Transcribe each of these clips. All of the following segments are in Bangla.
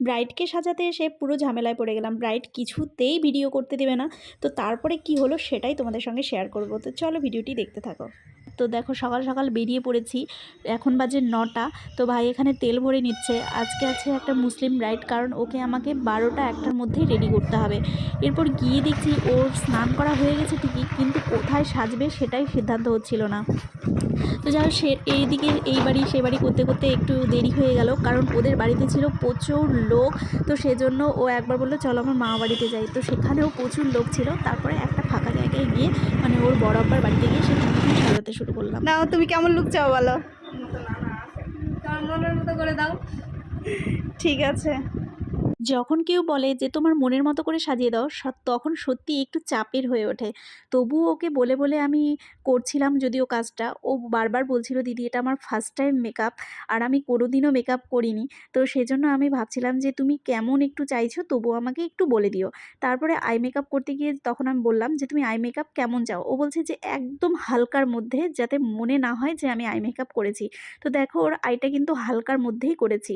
ব্রাইডকে সাজাতে এসে পুরো ঝামেলায় পড়ে গেলাম। ব্রাইড কিছুতেই ভিডিও করতে দেবে না। তো তারপরে কি হলো সেটাই তোমাদের সঙ্গে শেয়ার করব। তো চলো ভিডিওটি দেখতে থাকো। তো দেখো সকাল সকাল বেরিয়ে পড়েছি। এখন বাজে নটা। তো ভাই এখানে তেল ভরে নিচ্ছে। আজকে আছে একটা মুসলিম রাইড, কারণ ওকে আমাকে বারোটা একটার মধ্যেই রেডি করতে হবে। এরপর গিয়ে দেখছি ওর স্নান করা হয়ে গেছে ঠিকই, কিন্তু কোথায় সাজবে সেটাই সিদ্ধান্ত হচ্ছিল না। তো যাই সে এইদিকে এই বাড়ি সে বাড়ি করতে করতে একটু দেরি হয়ে গেল, কারণ ওদের বাড়িতে ছিল প্রচুর লোক। তো সেজন্য ও একবার বলল, চলো আমার মা বাড়িতে যাই। তো সেখানেও প্রচুর লোক ছিল। তারপরে একটা ফাঁকা জায়গায় গিয়ে মানে ওর বড় আব্বার বাড়িতে গিয়ে শুরু করলাম। না তুমি কেমন লুক চাও বলো? তোমার মনের মতো করে দাও। ঠিক আছে। যখন কেউ বলে যে, তোমার মনের মতো করে সাজিয়ে দাও তখন সত্যি একটু চাপের হয়ে ওঠে। তবুও ওকে বলে বলে আমি করছিলাম যদিও কাজটা। ও বারবার বলছিল, দিদি, এটা আমার ফার্স্ট টাইম মেকআপ আর আমি কোনোদিনও মেকআপ করিনি। তো সেজন্য আমি ভাবছিলাম যে, তুমি কেমন একটু চাইছো, তবুও আমাকে একটু বলে দিও। তারপরে আই মেকআপ করতে গিয়ে তখন আমি বললাম যে, তুমি আই মেকআপ কেমন চাও? ও বলছে যে, একদম হালকার মধ্যে, যাতে মনে না হয় যে, আমি আই মেকআপ করেছি। তো দেখো, ওর আইটা কিন্তু হালকার মধ্যেই করেছি।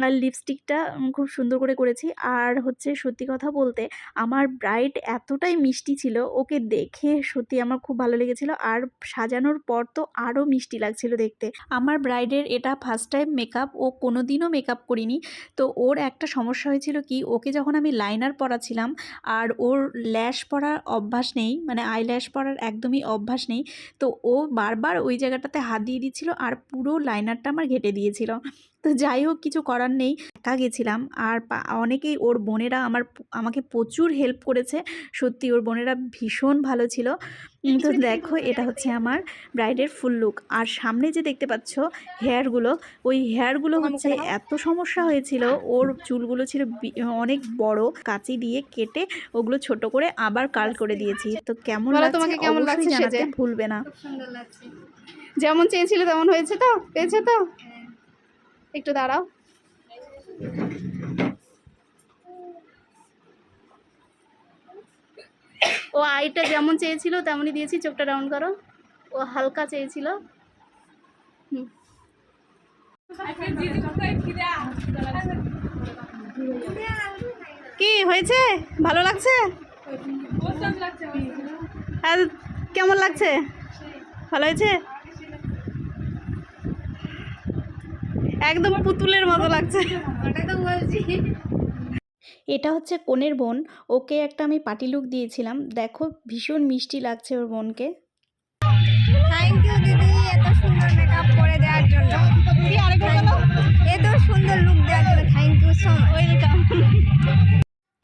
আর লিপস্টিকটা খুব সুন্দর করে করেছি। আর হচ্ছে সত্যি কথা বলতে আমার ব্রাইড এতটাই মিষ্টি ছিল, ওকে দেখে সত্যি আমার খুব ভালো লেগেছিল। আর সাজানোর পর তো আরও মিষ্টি লাগছিল দেখতে। আমার ব্রাইডের এটা ফার্স্ট টাইম মেকআপ ও কোনো দিনও মেকআপ করিনি। তো ওর একটা সমস্যা হয়েছিল কি, ওকে যখন আমি লাইনার পরাছিলাম আর ওর ল্যাশ পরার অভ্যাস নেই মানে আই ল্যাশ পরার একদমই অভ্যাস নেই, তো ও বারবার ওই জায়গাটাতে হাত দিয়ে দিচ্ছিল আর পুরো লাইনারটা আমার ঘেটে দিয়েছিল। তো যাই হোক, কিছু করার নেই। একা গেছিলাম, আর অনেকেই ওর বোনেরা আমার আমাকে প্রচুর হেল্প করেছে। সত্যি ওর বোনেরা ভীষণ ভালো ছিল। তো দেখো এটা হচ্ছে আমার ব্রাইডের ফুল লুক আর সামনে যে দেখতে পাচ্ছ হেয়ারগুলো ওই হেয়ারগুলো হচ্ছে এত সমস্যা হয়েছিল। ওর চুলগুলো ছিল অনেক বড় কাঁচি দিয়ে কেটে ওগুলো ছোট করে আবার কাল করে দিয়েছি। তো কেমন লাগছে? তোমাকে কেমন অবশ্যই লাগছে জানাতে ভুলবে না। যেমন চেয়েছিলে তেমন হয়েছে তো? পেয়েছে তো? একটু দাঁড়াও। ও আইটা যেমন চেয়েছিল, তেমনই দিয়েছি, চোখটা ডাউন করো। ও হালকা চেয়েছিল। হুম। কি, হয়েছে? ভালো লাগছে? আর কেমন লাগছে? ভালো হয়েছে? একদম পুতুলের মতো লাগছে। ওটা তো বলছি। এটা হচ্ছে কনের বোন। ওকে একটা আমি পার্টি লুক দিয়েছিলাম। দেখো ভীষণ মিষ্টি লাগছে ওর বোনকে। থ্যাংক ইউ দিদি। এত সুন্দর মেকআপ করে দেওয়ার জন্য। এত সুন্দর লুক দেওয়ার জন্য। থ্যাংক ইউ সো ওয়েলকাম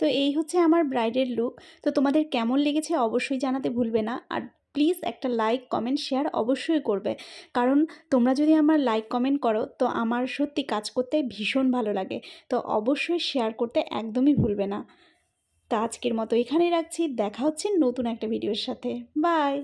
তো এই হচ্ছে আমার ব্রাইডের লুক তো তোমাদের কেমন লেগেছে অবশ্যই জানাতে ভুলবে না। আর প্লিজ একটা লাইক কমেন্ট শেয়ার অবশ্যই করবে। কারণ তোমরা যদি আমার লাইক কমেন্ট করো, তো আমার সত্যি কাজ করতে ভীষণ ভালো লাগে। তো অবশ্যই শেয়ার করতে একদমই ভুলবে না। তা আজকের মতো এখানেই রাখছি। দেখা হচ্ছে নতুন একটা ভিডিওর সাথে। বাই